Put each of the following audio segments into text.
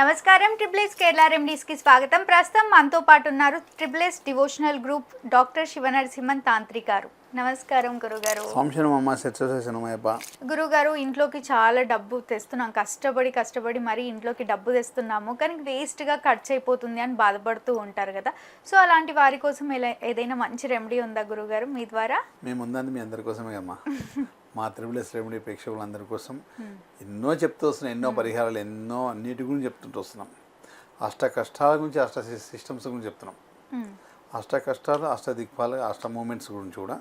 నమస్కారం ట్రిపుల్ఎస్ కేరళ రెమెడీస్కి స్వాగతం. ప్రస్తుతం మనతో పాటు ఉన్నారు triple S devotional group doctor Sivanarasimhan Tantri గారు. నమస్కారం గురుగారు. గురుగారు ఇంట్లోకి చాలా డబ్బు తెస్తున్నాం. కష్టపడి కష్టపడి మరీ ఇంట్లోకి డబ్బు తెస్తున్నాము. కానీ వేస్ట్గా ఖర్చు అయిపోతుంది అని బాధపడుతూ ఉంటారు కదా. సో అలాంటి వారి కోసం ఏదైనా మంచి రెమెడీ ఉందా గురుగారు మీ ద్వారా? మేము ఉందండి మీ అందరి కోసమే అమ్మా మా త్రిబుల్ ఎస్ రెమెడీ ప్రేక్షకులందరి కోసం ఎన్నో చెప్తూ వస్తున్నాం ఎన్నో పరిహారాలు ఎన్నో అన్నిటి గురించి చెప్తుంటూ వస్తున్నాం. అష్ట కష్టాల గురించి అష్ట సిస్టమ్స్ గురించి చెప్తున్నాం. అష్ట కష్టాలు అష్ట దిక్పాలు అష్ట మూమెంట్స్ గురించి కూడా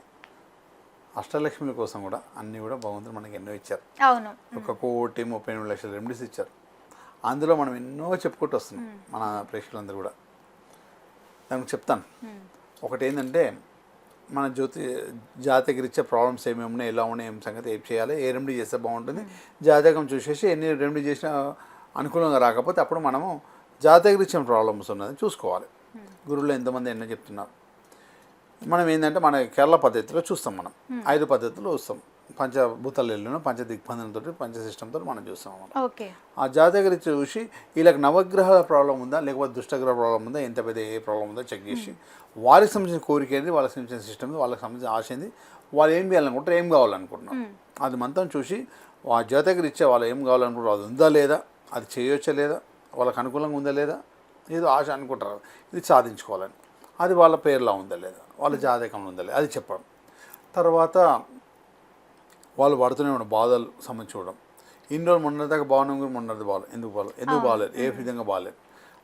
అష్టలక్ష్మిల కోసం కూడా అన్నీ కూడా భగవంతుడు మనకి ఎన్నో ఇచ్చారు. అవును. ఒక కోటి ముప్పై ఎనిమిది లక్షల రెమెడీస్ ఇచ్చారు. అందులో మనం ఎన్నో చెప్పుకుంటూ వస్తున్నాం మన ప్రేక్షకులందరూ కూడా. దానికి చెప్తాను. ఒకటి ఏంటంటే మన జ్యోతి జాతకరీత్యా ప్రాబ్లమ్స్ ఏమేమి ఉన్నాయి ఎలా ఉన్నాయి ఏం సంగతి ఏం చేయాలి ఏ రెమెడీ చేస్తే బాగుంటుంది. జాతకం చూసేసి ఎన్ని రెమెడీ చేసినా అనుకూలంగా రాకపోతే అప్పుడు మనము జాతకరీత్యా ప్రాబ్లమ్స్ ఉన్నది చూసుకోవాలి. గురువులు ఎంతమంది ఎన్నో చెప్తున్నారు. మనం ఏంటంటే మన కేరళ పద్ధతిలో చూస్తాం మనం. ఐదు పద్ధతులు చూస్తాం. పంచభూతాలు పంచ దిగ్బంధనంతో పంచ సిస్టంతో మనం చూస్తాం అన్నమాట. ఓకే. ఆ జాతకరి చూసి వీళ్ళకి నవగ్రహాల ప్రాబ్లం ఉందా లేకపోతే దుష్టగ్రహ ప్రాబ్లం ఉందా ఎంత పెద్ద ఏ ప్రాబ్లం ఉందో చెక్ చేసి వారికి సంబంధించిన కోరిక ఏంది వాళ్ళకి సంబంధించిన సిస్టమ్ వాళ్ళకి సంబంధించిన ఆశ ఏంది వాళ్ళు ఏం చేయాలనుకుంటారు ఏం కావాలనుకుంటున్నారు అది మొత్తం చూసి ఆ జాతకరి ఇచ్చే వాళ్ళు ఏం కావాలనుకుంటారు అది ఉందా లేదా అది చేయొచ్చా లేదా వాళ్ళకి అనుకూలంగా ఉందా లేదా ఏదో ఆశ అనుకుంటారు. ఇది సాధించుకోవాలని. అది వాళ్ళ పేరులో ఉందా లేదా వాళ్ళ జాతకంలో ఉందా లేదా అది చెప్పడం. తర్వాత వాళ్ళు పడుతూనే ఉన్న బాధలు సంబంధించి చూడడం. ఇన్ని రోజులు మొన్న దాకా బాగున్నాం కూడా మొన్నది బాగాలేదు ఎందుకు బాగాలేదు ఎందుకు బాగాలేదు ఏ విధంగా బాగాలేదు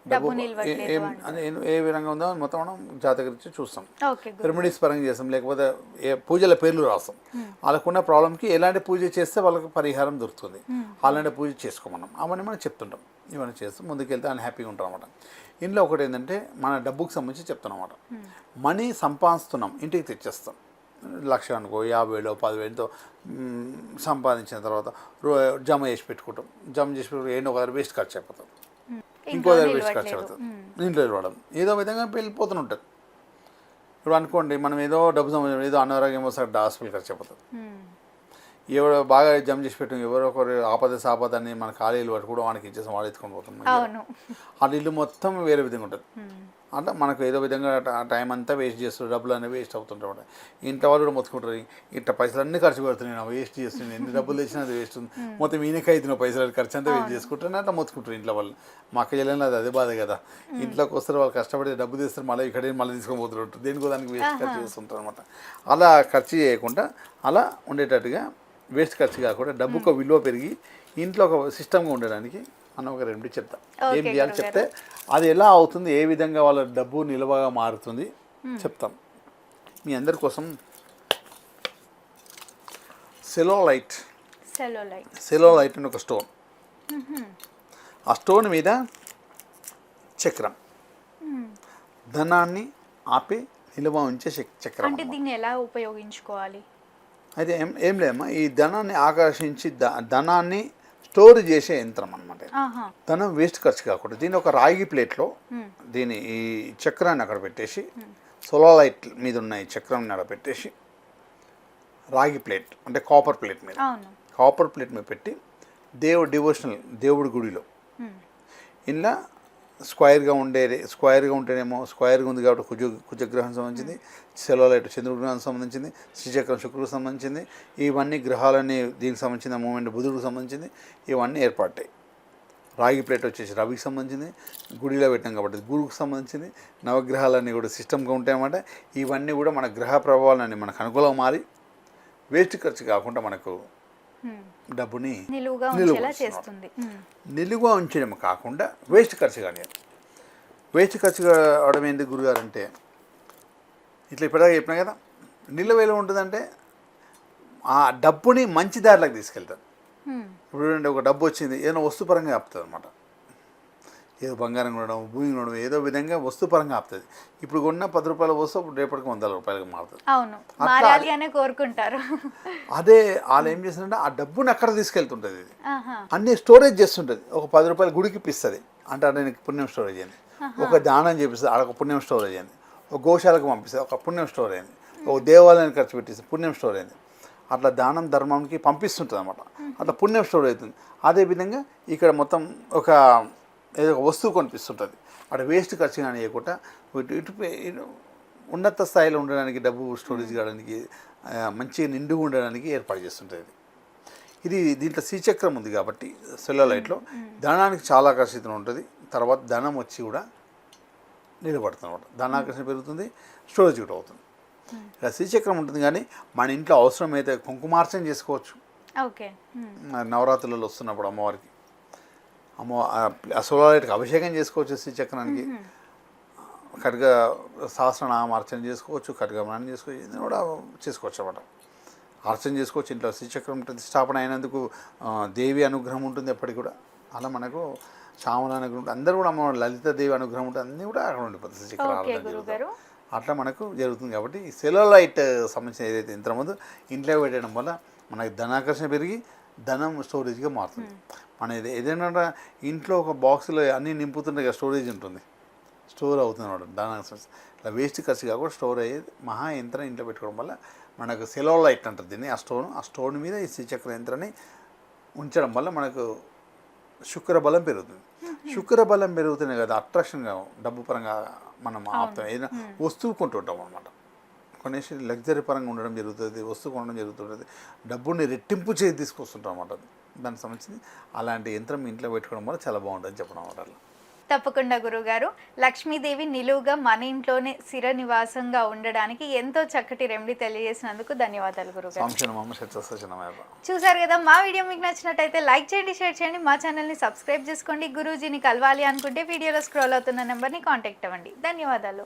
డబ్బు ఏ- విధంగా ఉందో మొత్తం మనం జాతకరించి చూస్తాం. రెమెడీస్ పరంగా చేస్తాం లేకపోతే ఏ పూజల పేర్లు రాస్తాం. వాళ్ళకున్న ప్రాబ్లంకి ఎలాంటి పూజ చేస్తే వాళ్ళకి పరిహారం దొరుకుతుంది. అలాంటి పూజ చేసుకోమన్నాం. అవన్నీ మనం చెప్తుంటాం. ఇవన్నీ చేస్తాం ముందుకెళ్తే ఆయన హ్యాపీగా ఉంటాం అనమాట ఇంట్లో ఒకటి ఏంటంటే మన డబ్బుకి సంబంధించి చెప్తున్నాం అనమాట మనీ సంపాదిస్తున్నాం ఇంటికి తెచ్చేస్తాం. లక్ష అనుకో యాభై వేలు పదివేలతో సంపాదించిన తర్వాత జమ చేసి పెట్టుకుంటాం. జమ చేసి పెట్టుకుంటే ఏంటో? ఒక వేస్ట్ ఖర్చు అయిపోతాం ఇంకో దగ్గర వేస్ట్ ఖర్చు అవుతుంది ఇంట్లో నిలవడం ఏదో విధంగా వెళ్ళిపోతూనే ఉంటుంది. ఇప్పుడు అనుకోండి మనం ఏదో డబ్బు సంబంధించిన ఏదో అనారోగ్యం వస్తే హాస్పిటల్ ఖర్చు అయిపోతుంది. ఎవరో బాగా జమ చేసి పెట్టాం ఎవరో ఒకరు ఆపద సాపద అని మన ఖాళీలు పట్టుకోవడం వానికి ఇచ్చేసి వాడు ఎత్తుకొని పోతాం. అవును. ఆ ఇల్లు మొత్తం వేరే విధంగా ఉంటుంది. అంటే మనకు ఏదో విధంగా ఆ టైం అంతా వేస్ట్ చేస్తారు డబ్బులు అనేవి వేస్ట్ అవుతుంటారు ఇంట్లో వాళ్ళు కూడా మొత్తుకుంటారు ఇట్ట పైసలు అన్నీ ఖర్చు పెడుతున్నాయి వేస్ట్ చేస్తున్నాను ఎన్ని డబ్బులు తెచ్చినా అది వేస్ట్ ఉంది. మొత్తం ఈయనకి అవుతున్న పైసలు ఖర్చు అంతా వేస్ట్ చేసుకుంటారు అట్లా మొత్తుకుంటారు ఇంట్లో వాళ్ళు. మా అక్క చెల్లెలు అది అదే బాధ కదా. ఇంట్లోకి వస్తారు వాళ్ళు కష్టపడి డబ్బు తీస్తారు మళ్ళీ ఇక్కడ మళ్ళీ తీసుకొని పోతుంటారు దేనికో దానికి వేస్ట్ ఖర్చు చేస్తుంటారు అనమాట అలా ఖర్చు చేయకుండా అలా ఉండేటట్టుగా వేస్ట్ ఖర్చు కాకుండా డబ్బుకు విలువ పెరిగి ఇంట్లో ఒక సిస్టమ్గా ఉండడానికి మనం ఒక రెమెడీ చెప్తాం. ఏం చేయాలి చెప్తే అది ఎలా అవుతుంది ఏ విధంగా వాళ్ళ డబ్బు నిల్వగా మారుతుంది చెప్తాం. మీ అందరి కోసం సెలోలైట్. సెలోలైట్. సెలోలైట్ అని ఒక స్టోన్. ఆ స్టోన్ మీద చక్రం. ధనాన్ని ఆపి నిల్వ ఉంచే చక్- చక్రం అంటే దీన్ని ఎలా ఉపయోగించుకోవాలి? అయితే ఏం ఏం లేదమ్మా ఈ ధనాన్ని ఆకర్షించి ధనాన్ని స్టోర్ చేసే యంత్రం అనమాట ధనం వేస్ట్ ఖర్చు కాకుండా దీన్ని ఒక రాగి ప్లేట్లో దీని ఈ చక్రాన్ని అక్కడ పెట్టేసి సోలాలైట్ మీద ఉన్న ఈ చక్రాన్ని అక్కడ పెట్టేసి రాగి ప్లేట్ అంటే కాపర్ ప్లేట్ మీద. కాపర్ ప్లేట్ మీద పెట్టి దేవుడు డివోషనల్ దేవుడి గుడిలో. ఇలా స్క్వైర్గా ఉండే స్క్వైర్గా ఉంటేనేమో స్క్వైర్గా ఉంది కాబట్టి కుజ కుజగ్రహం సంబంధించింది సెలోలైట్ చంద్రుడి సంబంధించింది శ్రీచక్రం శుక్రుడికి సంబంధించింది ఇవన్నీ గ్రహాలన్నీ దీనికి సంబంధించిన మూమెంట్ బుధుడికి సంబంధించింది ఇవన్నీ ఏర్పడ్డాయి. రాగి ప్లేట్ వచ్చేసి రవికి సంబంధించింది గుడిలో పెట్టాం కాబట్టి గురువుకు సంబంధించింది నవగ్రహాలన్నీ కూడా సిస్టమ్గా ఉంటాయన్నమాట. ఇవన్నీ కూడా మన గ్రహ ప్రభావాలన్నీ మనకు అనుకూలంగా మారి వేస్ట్ ఖర్చు కాకుండా మనకు డబ్బుని నిలువుగా నిలువ. చేస్తుంది. నిలువ ఉంచడం కాకుండా వేస్ట్ ఖర్చు కానీ వేస్ట్ ఖర్చు అవడం ఏంటి గురుగారు అంటే ఇట్లా ఇప్పటిదాకా చెప్పినా కదా నిల్వ ఎలా ఉంటుందంటే ఆ డబ్బుని మంచి దారిలోకి తీసుకెళ్తారు. ఇప్పుడు ఒక డబ్బు వచ్చింది ఏదైనా వస్తుపరంగా ఆపుతుంది అనమాట ఏదో బంగారం కొనడం భూమి కొనడం ఏదో విధంగా వస్తుపరంగా ఆపుతుంది. ఇప్పుడు కొన్న పది రూపాయల వస్తువు రేపటికి వందల రూపాయలకు మారుతుంది. అవును. కోరుకుంటారు. అదే వాళ్ళు ఏం చేస్తుందంటే ఆ డబ్బుని అక్కడ తీసుకెళ్తుంటుంది ఇది. అన్ని స్టోరేజ్ చేస్తుంటుంది. ఒక పది రూపాయలు గుడికి ఇప్పిస్తుంది అంటే అక్కడ నీకు పుణ్యం స్టోరేజ్ అయింది ఒక దానం చేపిస్తుంది ఆడ ఒక పుణ్యం స్టోరేజ్ అయింది ఒక గోశాలకు పంపిస్తుంది ఒక పుణ్యం స్టోర్ అయింది ఒక దేవాలయానికి ఖర్చు పెట్టిస్తుంది పుణ్యం స్టోర్ అయింది అట్లా దానం ధర్మంకి పంపిస్తుంటుంది అనమాట అట్లా పుణ్యం స్టోర్ అవుతుంది. అదేవిధంగా ఇక్కడ మొత్తం ఒక ఏదో ఒక వస్తువు కనిపిస్తుంటుంది. అక్కడ వేస్ట్ ఖర్చు కానీ చేయకుండా ఇటు ఇటు ఉన్నత స్థాయిలో ఉండడానికి డబ్బు స్టోరేజ్ కావడానికి ఆ, మంచిగా నిండుగా ఉండడానికి ఏర్పాటు చేస్తుంటుంది. ఇది దీంట్లో శ్రీచక్రం ఉంది కాబట్టి సెల్లోలైట్లో ధనానికి చాలా ఆకర్షితం ఉంటుంది. తర్వాత ధనం వచ్చి కూడా నిలబడుతుంది అనమాట ధనాకర్షణ పెరుగుతుంది స్టోరేజ్ కూడా అవుతుంది. ఇక శ్రీచక్రం ఉంటుంది కానీ మన ఇంట్లో అవసరమైతే కుంకుమార్చన చేసుకోవచ్చు. నవరాత్రులలో వస్తున్నప్పుడు అమ్మవారికి. అమ్మ అసోలైట్కి అభిషేకం చేసుకోవచ్చు శ్రీచక్రానికి ఖడ్గ సహస్రనామ అర్చన చేసుకోవచ్చు ఖడ్గమనాన్ని చేసుకోవచ్చు ఇది కూడా చేసుకోవచ్చు అన్నమాట. అర్చన చేసుకోవచ్చు ఇంట్లో శ్రీచక్రం ప్రతిష్టాపన అయినందుకు దేవి అనుగ్రహం ఉంటుంది ఎప్పటికి కూడా. అలా మనకు శ్యామల అనుగ్రహం ఉంటుంది. అందరూ కూడా అమ్మ లలిత దేవి అనుగ్రహం ఉంటుంది అన్నీ కూడా అక్కడ ఉండిపోతుంది శ్రీచక్ర అట్లా మనకు జరుగుతుంది కాబట్టి సెలోలైట్ సంబంధించిన ఏదైతే యంత్రం ఉందో ఇంట్లో పెట్టడం వల్ల మనకి ధనాకర్షణ పెరిగి ధనం స్టోరేజ్గా మారుతుంది. మన ఏది- ఏదైనా ఇంట్లో ఒక బాక్స్లో అన్నీ నింపుతుంటే కదా స్టోరేజ్ ఉంటుంది. స్టోర్ అవుతుంది అనమాట. ధనాకర్షణ ఇట్లా వేస్ట్ ఖర్చు కాకుండా స్టోర్ అయ్యేది మహా యంత్రం ఇంట్లో పెట్టుకోవడం వల్ల మనకు సెలోలైట్ అంటారు దీన్ని ఆ స్టోన్. ఆ స్టోన్ మీద ఈ శ్రీచక్ర యంత్రాన్ని ఉంచడం వల్ల మనకు శుక్ర బలం పెరుగుతుంది. శుక్ర బలం పెరుగుతూనే కదా అట్రాక్షన్గా డబ్బు పరంగా మనం ఆపుతాం. ఏదైనా వస్తువు కొంటుంటాం అనమాట కొనేసి లగ్జరీ పరంగా ఉండడం జరుగుతుంది వస్తువు కొనడం జరుగుతుంటుంది. డబ్బుని రెట్టింపు చేసి తీసుకొస్తుంటాం అనమాట దానికి సంబంధించి అలాంటి యంత్రం ఇంట్లో పెట్టుకోవడం వల్ల చాలా బాగుంటుంది చెప్పడం అట్లా. తప్పకుండా గురుగారు లక్ష్మీదేవి నిలువుగా మన ఇంట్లోనే స్థిర నివాసంగా ఉండడానికి ఎంతో చక్కటి రెమెడీ తెలియజేసినందుకు ధన్యవాదాలు గురుగారు చూసారు కదా మా వీడియో మీకు నచ్చినట్టయితే లైక్ చేయండి షేర్ చేయండి. మా ఛానల్ని సబ్స్క్రైబ్ చేసుకోండి. గురూజీని కలవాలి అనుకుంటే వీడియోలో స్క్రోల్ అవుతున్న నెంబర్ని కాంటాక్ట్ అవ్వండి. ధన్యవాదాలు.